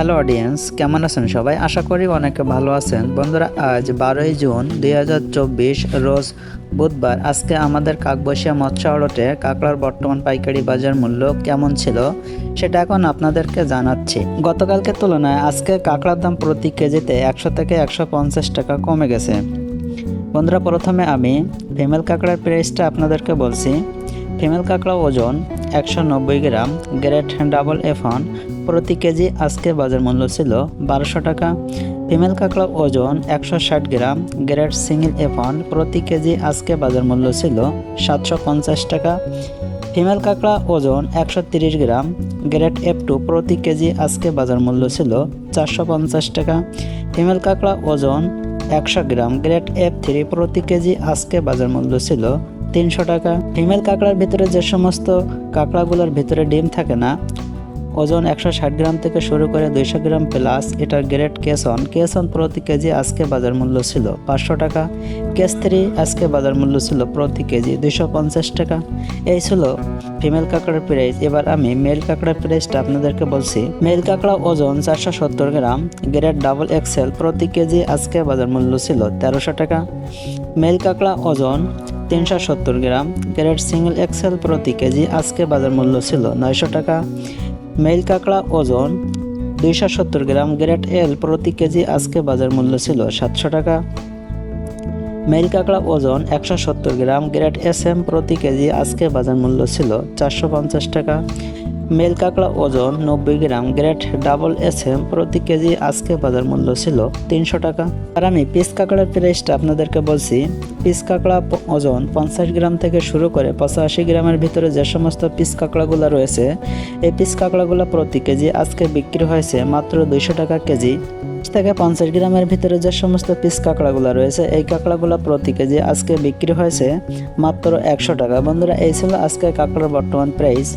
Hello audience, কেমন আছেন সবাই? আশা করি অনেকে ভালো আছেন। বন্ধুরা, আজ বারোই জুন দুই হাজার চব্বিশ, রোজ বুধবার। আজকে আমাদের কাকবসিয়া মৎস্য আড়তে কাঁকড়ার বর্তমান পাইকারি বাজার মূল্য কেমন ছিল সেটা এখন আপনাদেরকে জানাচ্ছি। গতকালকে তুলনায় আজকে কাঁকড়ার দাম প্রতি কেজিতে একশো থেকে একশো পঞ্চাশ টাকা কমে গেছে। বন্ধুরা, প্রথমে আমি ফিমেল কাঁকড়ার প্রাইসটা আপনাদেরকে বলছি। ফিমেল কাঁকড়া ওজন একশো নব্বই গ্রাম গ্রেট ডাবল এফন প্রতি কেজি আজকে বাজার মূল্য ছিল বারোশো টাকা। ফিমেল কাঁকড়া ওজন একশো ষাট গ্রাম গ্রেট সিঙ্গেল এফন প্রতি কেজি আজকে বাজার মূল্য ছিল সাতশো পঞ্চাশ টাকা। ফিমেল কাঁকড়া ওজন একশো তিরিশ গ্রাম গ্রেট এফ টু, প্রতি কেজি আজকে বাজার মূল্য ছিল চারশো পঞ্চাশ টাকা। ফিমেল কাঁকড়া ওজন একশো গ্রাম গ্রেট এফ থ্রি, প্রতি কেজি আজকে বাজার মূল্য ছিল তিনশো টাকা। ফিমেল কাঁকড়ার ভিতরে যে সমস্ত কাঁকড়াগুলোর ভিতরে ডিম থাকে না, ওজন একশো ষাট গ্রাম থেকে শুরু করে দুইশো গ্রাম প্লাস এটার গ্রেট কেসন। কেসন প্রতি কেজি আজকে বাজার মূল্য ছিল পাঁচশো টাকা। কেস থ্রি আজকে বাজার মূল্য ছিল প্রতি কেজি দুইশো পঞ্চাশ টাকা। এই ছিল ফিমেল কাঁকড়ার প্রাইস এবার আমি মেল কাঁকড়ার প্রাইসটা আপনাদেরকে বলছি। মেল কাঁকড়া ওজন চারশো সত্তর গ্রাম, গ্রেড ডাবল এক্সেল প্রতি কেজি আজকে বাজার মূল্য ছিল তেরোশো টাকা। মেল কাঁকড়া ওজন তিনশো সত্তর গ্রাম, গ্রেড সিঙ্গেল এক্সেল প্রতি কেজি আজকে বাজার মূল্য ছিল নয়শো টাকা। মেইল কাঁকড়া ওজন, দুইশো সত্তর গ্রাম, গ্রেড এল প্রতি কেজি আজকে বাজার মূল্য ছিল সাতশো টাকা। মেইল কাঁকড়া ওজন, একশো সত্তর গ্রাম, গ্রেড এস এম প্রতি কেজি আজকে বাজার মূল্য ছিল চারশো পঞ্চাশ টাকা। মেল কাঁকড়া ওজন নব্বই gram grade double S M প্রতি কেজি আজকে বাজার মূল্য ছিল তিনশো টাকা। আর আমি পিস কাঁকড়ার প্রাইসটা আপনাদেরকে বলছি, পিস কাঁকড়া ওজন পঞ্চাশ গ্রাম থেকে শুরু করে পঁচাশি গ্রামের ভিতরে যে সমস্ত পিস কাঁকড়াগুলো রয়েছে, এই পিস কাঁকড়াগুলো প্রতি কেজি আজকে বিক্রি হয়েছে মাত্র দুইশো টাকা কেজি। থেকে পঞ্চাশ গ্রামের ভিতরে যে সমস্ত পিস কাঁকড়াগুলো রয়েছে, এই কাঁকড়াগুলো প্রতি কেজি আজকে বিক্রি হয়েছে মাত্র একশো টাকা। বন্ধুরা, এই ছিল আজকে কাঁকড়ার বর্তমান প্রাইস।